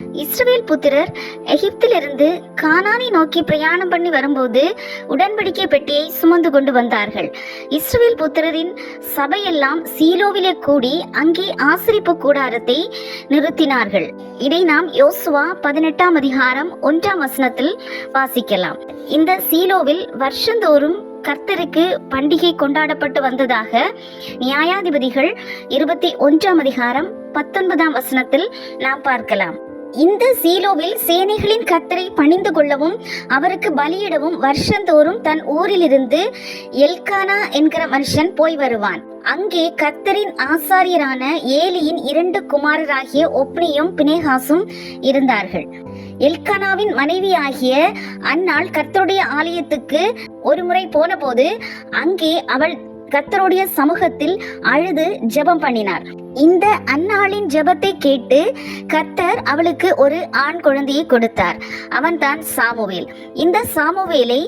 இஸ்ரவேல் புத்திரர் எகிப்திலிருந்து கானானை நோக்கி பிரயாணம் பண்ணி வரும்போது உடன்படிக்கை பெட்டியை சுமந்து கொண்டு வந்தார்கள். இஸ்ரவேல் புத்திரரின் சபையெல்லாம் சீலோவிலே கூடி அங்கே ஆசிரிப்பு கூடாரத்தை நிறுத்தினார்கள். இதை நாம் யோசுவா பதினெட்டாம் அதிகாரம் ஒன்றாம் வசனத்தில் வாசிக்கலாம். இந்த சீலோவில் வருஷந்தோறும் கர்த்தருக்கு பண்டிகை கொண்டாடப்பட்டு வந்ததாக நியாயாதிபதிகள் இருபத்தி ஒன்றாம் அதிகாரம் பத்தொன்பதாம் வசனத்தில் நாம் பார்க்கலாம். இந்த சீலோவில் சேனைகளின் கர்த்தரை பணிந்து கொள்ளவும் அவருக்கு பலியிடவும் வருஷந்தோறும் தன் ஊரிலிருந்து எல்கானா என்கிற மனுஷன் போய் வருவான். அங்கே கர்த்தரின் ஆசாரியரான ஏலியின் இரண்டு குமாரராகிய ஒப்னியும் பினேகாசும் இருந்தார்கள். எல்கானாவின் மனைவியாகிய அன்னாள் கர்த்தருடைய ஆலயத்துக்கு ஒரு முறை போனபோது அங்கே அவள் கர்த்தருடைய சமூகத்தில் அழுது ஜெபம் பண்ணினார். இந்த அன்னாளின் ஜெபத்தை கேட்டு கர்த்தர் அவளுக்கு ஒரு ஆண் குழந்தையை கொடுத்தார். அவன்தான் சாமுவேல். இந்த சாமுவேலை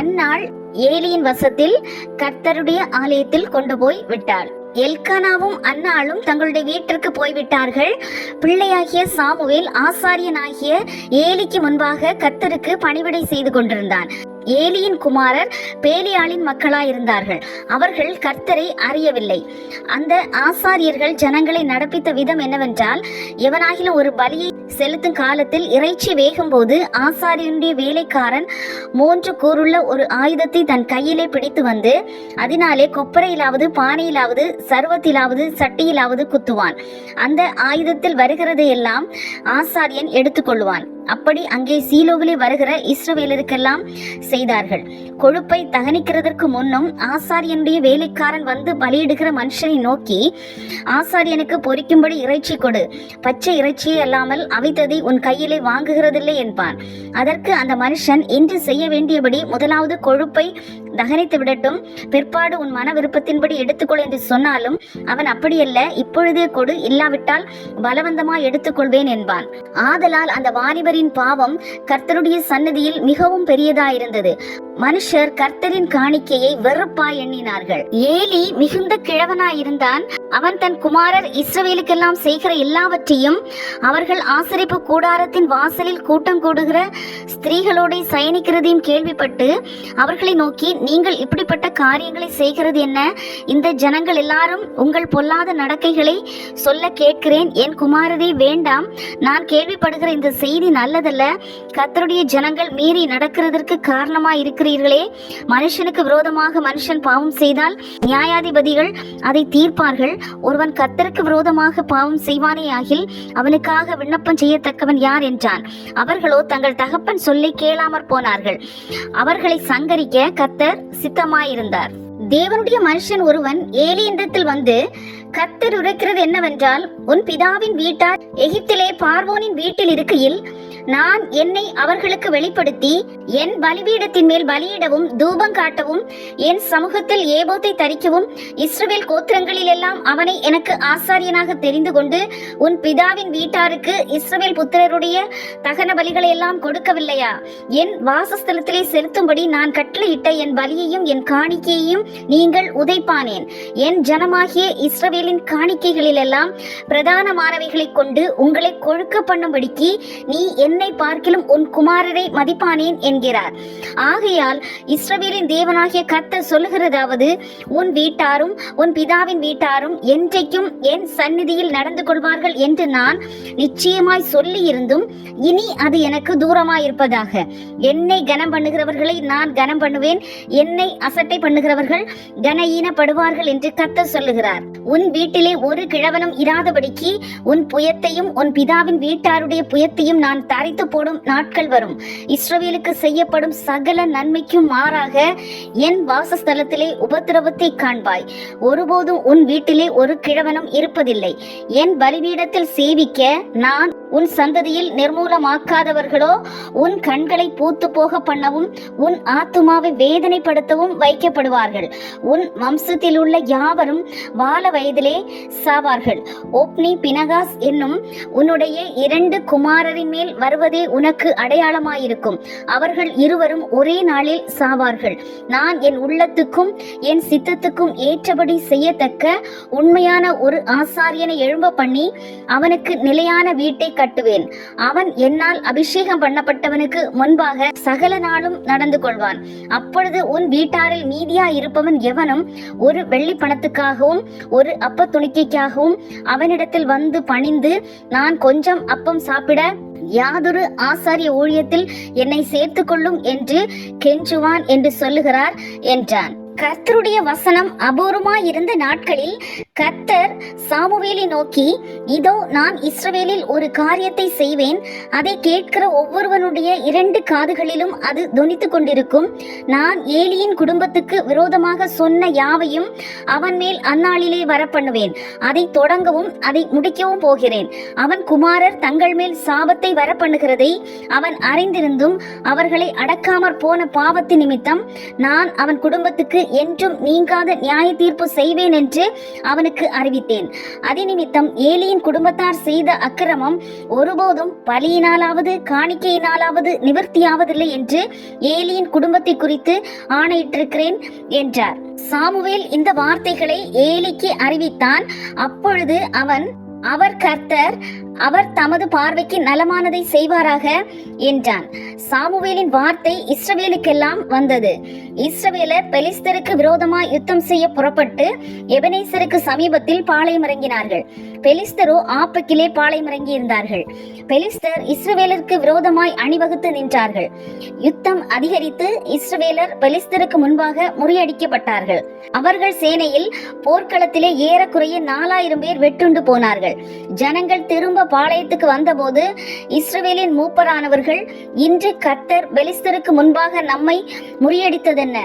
அன்னாள் ஏலியின் வசத்தில் கர்த்தருடைய ஆலயத்தில் கொண்டு போய் விட்டாள் எல்கானாவும் அன்னாளும் தங்களுடைய வீட்டிற்கு போய்விட்டார்கள். பிள்ளையாகிய சாமுவேல் ஆசாரியனாகிய ஏலிக்கு முன்பாக கர்த்தருக்கு பணிவிடை செய்து கொண்டிருந்தான். ஏலியின் குமாரர் பேலியாளின் மக்களாயிருந்தார்கள். அவர்கள் கர்த்தரை அறியவில்லை. அந்த ஆசாரியர்கள் ஜனங்களை நடப்பித்த விதம் என்னவென்றால் எவனாகிலும் ஒரு பலியை செலுத்தும் காலத்தில் இறைச்சி வேகும் போது ஆசாரியனுடைய வேலைக்காரன் மூன்று கூறுள்ள ஒரு ஆயுதத்தை தன் கையிலே பிடித்து வந்து அதனாலே கொப்பரையிலாவது பானையிலாவது சர்வத்திலாவது சட்டியிலாவது குத்துவான். அந்த ஆயுதத்தில் வருகிறதையெல்லாம் ஆசாரியன் எடுத்துக்கொள்வான். அப்படி அங்கே சீலோவிலே வருகிற இஸ்ரவேலருக்கெல்லாம் செய்தார்கள். கொழுப்பை தகனிக்கிறதற்கு முன்னும் ஆசாரியனுடைய வேலைக்காரன் வந்து பலியிடுகிற மனுஷனை நோக்கி ஆசாரியனுக்கு பொறிக்கும்படி இறைச்சி கொடு. பச்சை இறைச்சியே அல்லாமல் அவித்ததை உன் கையிலே வாங்குகிறதில்லை என்பான். அதற்கு அந்த மனுஷன் இன்று செய்ய வேண்டியபடி முதலாவது கொழுப்பை தகனித்து விடட்டும். பிற்பாடு உன் மன விருப்பத்தின்படி எடுத்துக்கொள் என்று சொன்னாலும் அவன் அப்படியல்ல. இப்பொழுதே கொடு. இல்லாவிட்டால் பலவந்தமாய் எடுத்துக்கொள்வேன் என்பான். ஆதலால் அந்த வாலிபரின் பாவம் கர்த்தருடைய சன்னதியில் மிகவும் பெரியதாயிருந்தது. மனுஷர் கர்த்தரின் காணிக்கையை வெறுப்பாய் எண்ணினார்கள். ஏலி மிகுந்த கிழவனாயிருந்தான். அவன் தன் குமாரர் இஸ்ரவேலுக்கெல்லாம் செய்கிற எல்லாவற்றையும் அவர்கள் ஆசரிப்பு கூடாரத்தின் வாசலில் கூட்டம் கூடுகிற ஸ்திரீகளோடு சயனிக்கிறதையும் கேள்விப்பட்டு அவர்களை நோக்கி நீங்கள் இப்படிப்பட்ட காரியங்களை செய்கிறது என்ன? இந்த ஜனங்கள் எல்லாரும் உங்கள் பொல்லாத நடக்கைகளை சொல்ல கேட்கிறேன். என் குமாரதே வேண்டாம். நான் கேள்விப்படுகிற இந்த செய்தி நல்லதல்ல. கர்த்தருடைய ஜனங்கள் மீறி நடக்கிறதற்கு காரணமாக இருக்கிறீர்களே. மனுஷனுக்கு விரோதமாக மனுஷன் பாவம் செய்தால் நியாயாதிபதிகள் அதை தீர்ப்பார்கள். ஒருவன் கர்த்தருக்கு விரோதமாக பாவம் செய்வானே ஆகில் அவனுக்காக விண்ணப்பம் செய்யத்தக்கவன் யார்? என்றான். அவர்களோ தங்கள் தகப்பன் சொல்லி கேளாமற் போனார்கள். அவர்களை சங்கரிக்க கத்தர் சித்தமாயிருந்தார். தேவனுடைய மனுஷன் ஒருவன் ஏலியந்தத்தில் வந்து கத்தர் உரைக்கிறது என்னவென்றால் உன் பிதாவின் வீட்டார் எகிப்திலே பார்வோனின் வீட்டில் இருக்கையில் நான் என்னை அவர்களுக்கு வெளிப்படுத்தி என் பலிபீடத்தின் மேல் பலியிடவும் தூபம் காட்டவும் என் சமூகத்தில் ஏபோத்தை தரிக்கவும் இஸ்ரவேல் கோத்திரங்களில் எல்லாம் அவனை எனக்கு ஆசாரியனாக தெரிந்து கொண்டு உன் பிதாவின் வீட்டாருக்கு இஸ்ரவேல் புத்திரருடைய தகன பலிகளை எல்லாம் கொடுக்கவில்லையா? என் வாசஸ்தலத்திலே செலுத்தும்படி நான் கட்டளையிட்ட என் பலியையும் என் காணிக்கையையும் நீங்கள் உதைப்பானேன். என் ஜனமாகிய இஸ்ரவேலின் காணிக்கைகளிலெல்லாம் பிரதானமானவைகளை கொண்டு உங்களை கொழுக்க பண்ணும்படிக்கு நீ என் என்னை பார்க்கிலும் உன் குமாரரை மதிப்பானேன் என்கிறார். ஆகையால் இஸ்ரவேலின் தேவனாகிய கர்த்தர் சொல்லுகிறதாவது உன் வீட்டாரும் உன் பிதாவின் வீட்டாரும் என்றைக்கும் என் சந்நிதியில் நடந்து கொள்வார்கள் என்று நான் நிச்சயமாய் சொல்லி இருந்தும் இனி அது எனக்கு தூரமாய் இருப்பதாக என்னை கனம் பண்ணுகிறவர்களை நான் கனம் பண்ணுவேன் என்னை அசட்டை பண்ணுகிறவர்கள் கனஈனப்படுவார்கள் என்று கர்த்தர் சொல்லுகிறார். உன் வீட்டிலே ஒரு கிழவனும் இராதபடிக்கு உன் புயத்தையும் உன் பிதாவின் வீட்டாருடைய புயத்தையும் நான் தரைத்து போடும் நாட்கள் வரும். இஸ்ரவேலுக்கு செய்யப்படும் சகல நன்மைக்கும் மாறாக என் வாசஸ்தலத்திலே உபத்திரவத்தை காண்பாய். ஒருபோதும் உன் வீட்டிலே ஒரு கிழவனும் இருப்பதில்லை. என் பலிபீடத்தில் சேவிக்க நான் உன் சந்ததியில் நிர்மூலமாக்காதவர்களோ உன் கண்களை பூத்து போக பண்ணவும் உன் ஆத்துமாவை வேதனைப்படுத்தவும் வைக்கப்படுவார்கள். உன் வம்சத்தில் உள்ள யாவரும் வால வயதிலே சாவார்கள். ஒப்னி பினகாஸ் என்னும் உன்னுடைய இரண்டு குமாரரின் மேல் வருவதே உனக்கு அடையாளமாயிருக்கும். அவர்கள் இருவரும் ஒரே நாளில் சாவார்கள். நான் என் உள்ளத்துக்கும் என் சித்தத்துக்கும் ஏற்றபடி செய்யத்தக்க உண்மையான ஒரு ஆசாரியனை எழும்ப பண்ணி அவனுக்கு நிலையான வீட்டை கட்டுவேன். அவன் என்னால் அபிஷேகம் பண்ணப்பட்டவனுக்கு முன்பாக சகல நாளும் நடந்து கொள்வான். அப்பொழுது உன் வீட்டாரில் மீதியா இருப்பவன் எவனும் ஒரு வெள்ளி பணத்துக்காகவும் ஒரு அப்ப துணிக்கைக்காகவும் அவனிடத்தில் வந்து பணிந்து நான் கொஞ்சம் அப்பம் சாப்பிட யாதொரு ஆசாரிய ஊழியத்தில் என்னை சேர்த்து கொள்ளும் என்று கெஞ்சுவான் என்று சொல்லுகிறார் என்றான். கர்த்தருடைய வசனம் அபூர்வமாயிருந்த நாட்களில் கர்த்தர் சாமுவேலை நோக்கி இதோ நான் இஸ்ரவேலில் ஒரு காரியத்தை செய்வேன். அதை கேட்கிற ஒவ்வொருவனுடைய இரண்டு காதுகளிலும் அது தொனித்துக் கொண்டிருக்கும். நான் ஏலியின் குடும்பத்துக்கு விரோதமாக சொன்ன யாவையும் அவன் மேல் அந்நாளிலே வரப்பண்ணுவேன். அதை தொடங்கவும் அதை முடிக்கவும் போகிறேன். அவன் குமாரர் தங்கள் மேல் சாபத்தை வரப்பண்ணுகிறதை அவன் அறிந்திருந்தும் அவர்களை அடக்காமற் போன பாவத்து நிமித்தம் நான் அவன் குடும்பத்துக்கு என்றும் நீங்காத நியாய தீர்ப்பு செய்வேன் என்று அவனுக்கு அறிவித்தேன். அதே நிமித்தம் ஏலியின் குடும்பத்தார் செய்த அக்கிரமம் ஒருபோதும் பலியினாலாவது காணிக்கையினாலாவது நிவர்த்தியாவதில்லை என்று ஏலியின் குடும்பத்தை குறித்து ஆணையிட்டிருக்கிறேன் என்றார். சாமுவேல் இந்த வார்த்தைகளை ஏலிக்கு அறிவித்தான். அப்பொழுது அவன் அவர் கர்த்தர் அவர் தமது பார்வைக்கு நலமானதை செய்வாராக என்றான். சாமுவேலின் வார்த்தை இஸ்ரவேலுக்கெல்லாம் வந்தது. இஸ்ரவேலர் பெலிஸ்தருக்கு விரோதமாய் யுத்தம் செய்ய புறப்பட்டு எபனேசருக்கு சமீபத்தில் பாளையம் இறங்கினார்கள் பெலிஸ்தரோ ஆப்பக்கிலே பாளையம் இருந்தார்கள் பெலிஸ்தர் இஸ்ரவேலருக்கு விரோதமாய் அணிவகுத்து நின்றார்கள். யுத்தம் அதிகரித்து இஸ்ரவேலர் பெலிஸ்தருக்கு முன்பாக முறியடிக்கப்பட்டார்கள். அவர்கள் சேனையில் போர்க்களத்திலே ஏறக்குறைய நாலாயிரம் பேர் வெட்டுண்டு போனார்கள். ஜனங்கள் திரும்ப பாளையத்துக்கு வந்தபோது இஸ்ரவேலின் மூப்பரானவர்கள் இன்று கர்த்தர் பெலிஸ்தருக்கு முன்பாக நம்மை முறியடித்ததென்ன?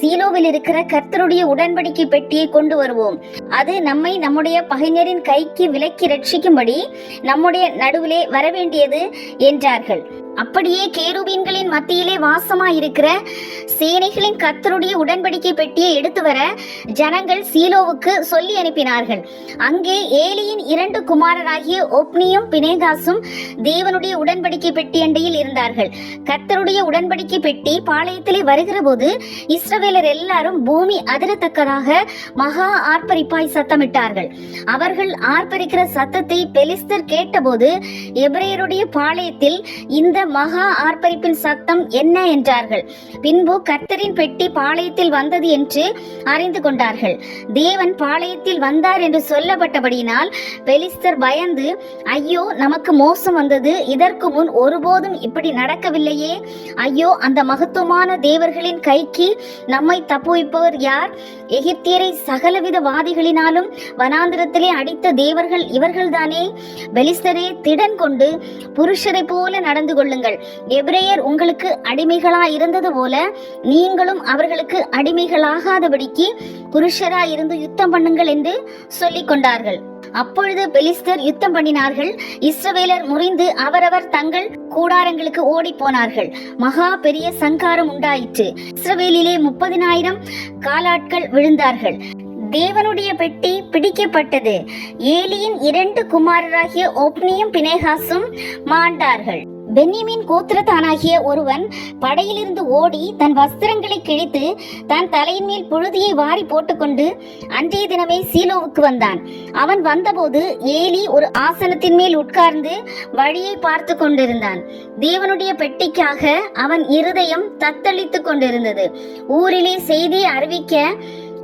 சீலோவில் இருக்கிற கர்த்தருடைய உடன்படிக்கை பெட்டியை கொண்டு வருவோம். அது நம்மை நம்முடைய பகைஞரின் கைக்கு விலக்கி ரட்சிக்கும்படி நம்முடைய நடுவிலே வரவேண்டியது என்றார்கள். அப்படியே கேருபீன்களின் மத்தியிலே வாசமாயிருக்கிற சேனைகளின் கர்த்தருடைய உடன்படிக்கை பெட்டியை எடுத்து வர ஜனங்கள் சீலோவுக்கு சொல்லி அனுப்பினார்கள். அங்கே ஏலியின் இரண்டு குமாரராகிய ஒப்னியும் பினேகாசும் தேவனுடைய உடன்படிக்கை பெட்டி அண்டையில் இருந்தார்கள். கத்தருடைய உடன்படிக்கை பெட்டி பாளையத்திலே வருகிற போது இஸ்ரவேலர் எல்லாரும் பூமி அதிரத்தக்கதாக மகா ஆர்ப்பரிப்பாய் சத்தமிட்டார்கள். அவர்கள் ஆர்ப்பரிக்கிற சத்தத்தை பெலிஸ்தர் கேட்டபோது எபிரேயருடைய பாளையத்தில் இந்த மகா ஆர்ப்பரிப்பின் சத்தம் என்ன என்றார்கள். பின்பு கர்த்தரின் பெட்டி பாளையத்தில் வந்தது என்று அறிந்து கொண்டார்கள். தேவன் பாளையத்தில் வந்தார் என்று சொல்லப்பட்டபடியினால் பெலிஸ்தர் பயந்து ஐயோ நமக்கு மோசம் வந்தது. இதற்கு முன் ஒருபோதும் இப்படி நடக்கவில்லையே. ஐயோ அந்த மகத்துவமான தேவர்களின் கைக்கு நம்மை தப்புவிப்பவர் யார்? எகிப்தியரை சகலவித வாதிகளினாலும் வனாந்திரத்திலே அடித்த தேவர்கள் இவர்கள்தானே? பெலிஸ்தரே திடன் கொண்டு புருஷரை போல நடந்து கொள்ள கொள்ளுங்கள் எபிரேயர் உங்களுக்கு அடிமைகளா இருந்தது போல நீங்களும் அவர்களுக்கு அடிமைகளாகாதபடிக்கு புருஷரா இருந்து யுத்தம் பண்ணுங்கள் என்று சொல்லிக் கொண்டார்கள். அப்பொழுது பெலிஸ்தர் யுத்தம் பண்ணினார்கள். இஸ்ரவேலர் முறிந்து அவரவர் தங்கள் கூடாரங்களுக்கு ஓடி போனார்கள். மகா பெரிய சங்காரம் உண்டாயிற்று. இஸ்ரவேலிலே முப்பதினாயிரம் காலாட்கள் விழுந்தார்கள். தேவனுடைய பெட்டி பிடிக்கப்பட்டது. ஏலியின் இரண்டு குமாரராகிய ஒப்னியும் பினேகாசும் மாண்டார்கள். பென்னிமின் கோத்திரத்தானாகிய ஒருவன் படையிலிருந்து ஓடி தன் வஸ்திரங்களை கிழித்து தன் தலையின் மேல் புழுதியை வாரி போட்டுக்கொண்டு அன்றைய தினமே சீலோவுக்கு வந்தான். அவன் வந்தபோது ஏலி ஒரு ஆசனத்தின் மேல் உட்கார்ந்து வழியை பார்த்து கொண்டிருந்தான். தேவனுடைய பெட்டிக்காக அவன் இருதயம் தத்தளித்து கொண்டிருந்தது. ஊரிலே செய்தியை அறிவிக்க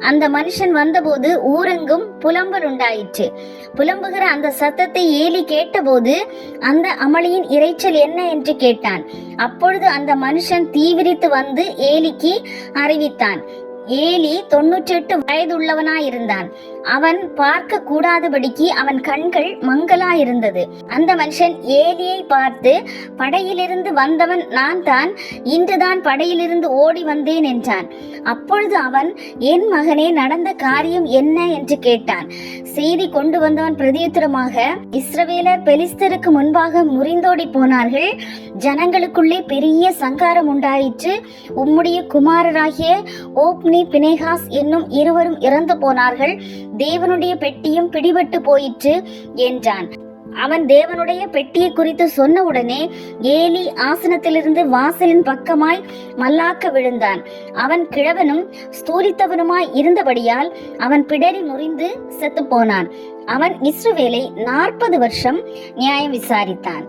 அந்த மனுஷன் வந்தபோது ஊரெங்கும் புலம்பல் உண்டாயிற்று. புலம்புகிற அந்த சத்தத்தை ஏலி கேட்டபோது அந்த அமளியின் இரைச்சல் என்ன என்று கேட்டான். அப்பொழுது அந்த மனுஷன் தீவிரித்து வந்து ஏலிக்கு அறிவித்தான். ஏலி தொன்னூற்றெட்டு வயதுள்ளவனாயிருந்தான். அவன் பார்க்க கூடாதபடிக்கு அவன் கண்கள் மங்கலாயிருந்தது அந்த மனுஷன் ஏலியை பார்த்து படையிலிருந்து வந்தவன் நான் தான் இன்றுதான் படையிலிருந்து ஓடி வந்தேன் என்றான். அப்பொழுது அவன் என் மகனே நடந்த காரியம் என்ன? என்று கேட்டான். செய்தி கொண்டு வந்தவன் பிரதியுத்தரமாக இஸ்ரவேலர் பெலிஸ்தருக்கு முன்பாக முறிந்தோடி போனார்கள். ஜனங்களுக்குள்ளே பெரிய சங்காரம் உண்டாயிற்று. உம்முடைய குமாரராகிய ஓப்னி பினேகாஸ் என்னும் இருவரும் இறந்து போனார்கள். தேவனுடைய பெட்டியும் பிடிபட்டு போயிற்று என்றான். அவன் தேவனுடைய பெட்டியை குறித்து சொன்னவுடனே ஏலி ஆசனத்திலிருந்து வாசலின் பக்கமாய் மல்லாக்க விழுந்தான். அவன் கிழவனும் ஸ்தூலித்தவனுமாய் இருந்தபடியால் அவன் பிடரி முறிந்து செத்து போனான். அவன் இஸ்ரவேலை நாற்பது வருஷம் நியாயம் விசாரித்தான்.